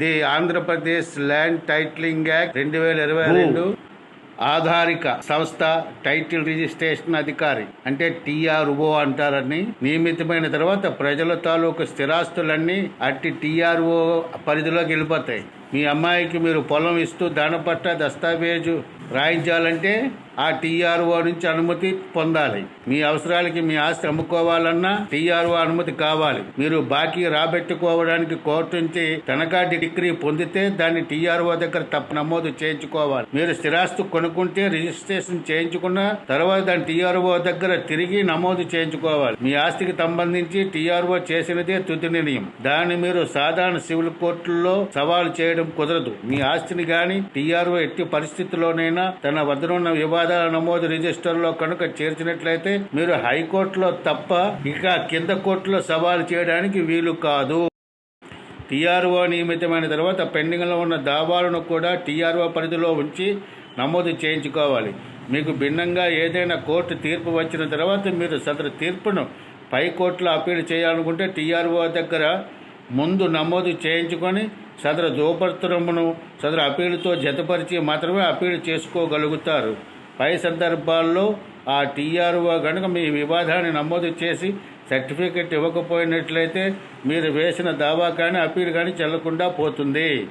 The Andhra Pradesh land titling act రెండు వేల ఇరవై రెండు ఆధారిక సంస్థ టైటిల్ రిజిస్ట్రేషన్ అధికారి అంటే టిఆర్ఓ అంటారని నియమితమైన తర్వాత ప్రజల తాలూకు స్థిరాస్తులన్నీ అట్టి టిఆర్ఓ పరిధిలోకి వెళ్ళిపోతాయి. మీ అమ్మాయికి మీరు పొలం ఇస్తూ దాని పట్ల దస్తావేజు రాయించాలంటే ఆ టీఆర్ఓ నుంచి అనుమతి పొందాలి. మీ అవసరాలకి మీ ఆస్తి అమ్ముకోవాలన్నా టీఆర్ఓ అనుమతి కావాలి. మీరు బాకీ రాబెట్టుకోవడానికి కోర్టు నుంచి తనఖా డిగ్రీ పొందితే దాన్ని టీఆర్ఓ దగ్గర తప్పు నమోదు చేయించుకోవాలి. మీరు స్థిరాస్తి కొనుక్కుంటే రిజిస్ట్రేషన్ చేయించుకున్న తర్వాత దాన్ని టీఆర్ఓ దగ్గర తిరిగి నమోదు చేయించుకోవాలి. మీ ఆస్తికి సంబంధించి టీఆర్ఓ చేసినదే తుది నిర్ణయం. దాన్ని మీరు సాధారణ సివిల్ కోర్టుల్లో సవాలు చేయడం కుదరదు. మీ ఆస్తిని గాని టీఆర్ఓ ఎట్టి పరిస్థితుల్లోనైనా తన వద్దనున్న వివాదాల నమోదు రిజిస్టర్లో కనుక చేర్చినట్లయితే మీరు హైకోర్టులో తప్ప ఇక కింద కోర్టులో సవాలు చేయడానికి వీలు కాదు. టీఆర్ఓ నియమితమైన తర్వాత పెండింగ్లో ఉన్న దావాలను కూడా టీఆర్ఓ పరిధిలో ఉంచి నమోదు చేయించుకోవాలి. మీకు భిన్నంగా ఏదైనా కోర్టు తీర్పు వచ్చిన తర్వాత మీరు సదరు తీర్పును పై కోర్టులో అప్పీల్ చేయాలనుకుంటే టీఆర్ఓ దగ్గర ముందు నమోదు చేయించుకొని సదర దోపత్రమును సదరు అప్పీలుతో జతపరిచి మాత్రమే అప్పీలు చేసుకోగలుగుతారు. పై సందర్భాల్లో ఆ టీఆర్ఓ కనుక మీ వివాదాన్ని నమోదు చేసి సర్టిఫికెట్ ఇవ్వకపోయినట్లయితే మీరు వేసిన దావా కానీ అప్పీల్ కానీ చెల్లకుండా పోతుంది.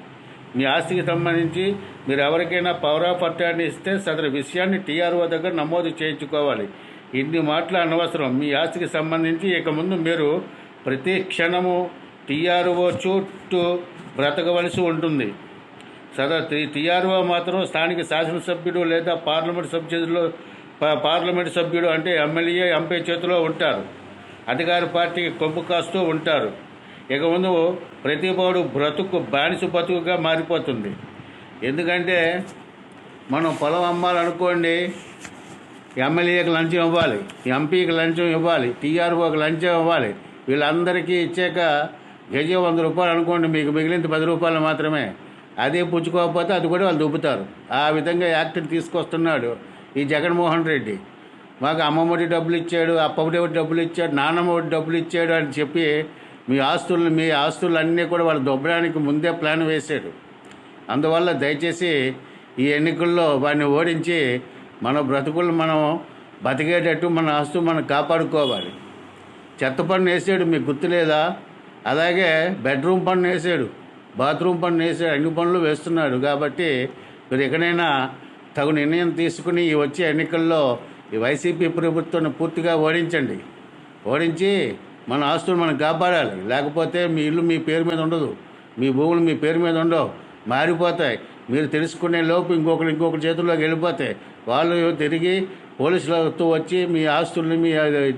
మీ ఆస్తికి సంబంధించి మీరు ఎవరికైనా పవర్ ఆఫ్ అటార్నీ ఇస్తే సదరు విషయాన్ని టీఆర్ఓ దగ్గర నమోదు చేయించుకోవాలి. ఇన్ని మాటలు అనవసరం. మీ ఆస్తికి సంబంధించి ఇక ముందు మీరు ప్రతి క్షణము టీఆర్ఓ చుట్టూ బ్రతకవలసి ఉంటుంది. సదా టీఆర్ఓ మాత్రం స్థానిక శాసనసభ్యుడు లేదా పార్లమెంట్ సభ్యులు పార్లమెంట్ సభ్యుడు అంటే ఎమ్మెల్యే ఎంపీ చేతిలో ఉంటారు. అధికార పార్టీకి కొమ్ము కాస్తూ ఉంటారు. ఇక ముందు ప్రతి బ్రతుకు బానిస బతుకుగా మారిపోతుంది. ఎందుకంటే మనం పొలం అమ్మాలనుకోండి ఎమ్మెల్యేకి లంచం ఇవ్వాలి ఎంపీకి లంచం ఇవ్వాలి టీఆర్ఓకి లంచం ఇవ్వాలి వీళ్ళందరికీ ఇచ్చాక కేజీ వంద రూపాయలు అనుకోండి మీకు మిగిలింది పది రూపాయలు మాత్రమే. అదే పుచ్చుకోకపోతే అది కూడా వాళ్ళు దుబ్బుతారు. ఆ విధంగా యాక్ట్ని తీసుకొస్తున్నాడు ఈ జగన్మోహన్ రెడ్డి. మాకు అమ్మఒడి డబ్బులు ఇచ్చాడు అప్పఒడి డబ్బులు ఇచ్చాడు నాన్నమ్మ ఒకటి డబ్బులు ఇచ్చాడు అని చెప్పి మీ ఆస్తులు మీ ఆస్తులు అన్నీ కూడా వాళ్ళు దొబ్బడానికి ముందే ప్లాన్ వేశాడు. అందువల్ల దయచేసి ఈ ఎన్నికల్లో వాడిని ఓడించి మన బ్రతుకులు మనం బతికేటట్టు మన ఆస్తు మనం కాపాడుకోవాలి. చెత్త పన్ను వేసాడు మీకు గుర్తులేదా? అలాగే బెడ్రూమ్ పన్ను వేసాడు బాత్రూమ్ పన్ను వేసాడు అన్ని పనులు వేస్తున్నాడు. కాబట్టి మీరు ఎక్కడైనా తగు నిర్ణయం తీసుకుని ఈ వచ్చే ఎన్నికల్లో ఈ వైసీపీ ప్రభుత్వాన్ని పూర్తిగా ఓడించండి. ఓడించి మన ఆస్తులు మనం కాపాడాలి. లేకపోతే మీ ఇల్లు మీ పేరు మీద ఉండదు. మీ భూములు మీ పేరు మీద ఉండవు. మారిపోతాయి. మీరు తెలుసుకునే లోపు ఇంకొకరు ఇంకొకరి చేతుల్లోకి వెళ్ళిపోతాయి. వాళ్ళు తిరిగి పోలీసులతో వచ్చి మీ ఆస్తుల్ని మీ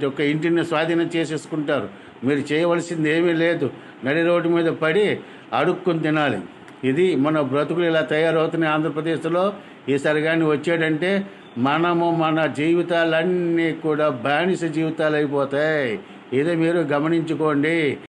యొక్క ఇంటిని స్వాధీనం చేసేసుకుంటారు. మీరు చేయవలసింది ఏమీ లేదు. నడి రోడ్డు మీద పడి అడుక్కుని తినాలి. ఇది మన బ్రతుకులు ఇలా తయారవుతున్నాయి ఆంధ్రప్రదేశ్లో. ఈసారి కానీ వచ్చాడంటే మనము మన జీవితాలన్నీ కూడా బానిస జీవితాలు అయిపోతాయి. ఇది మీరు గమనించుకోండి.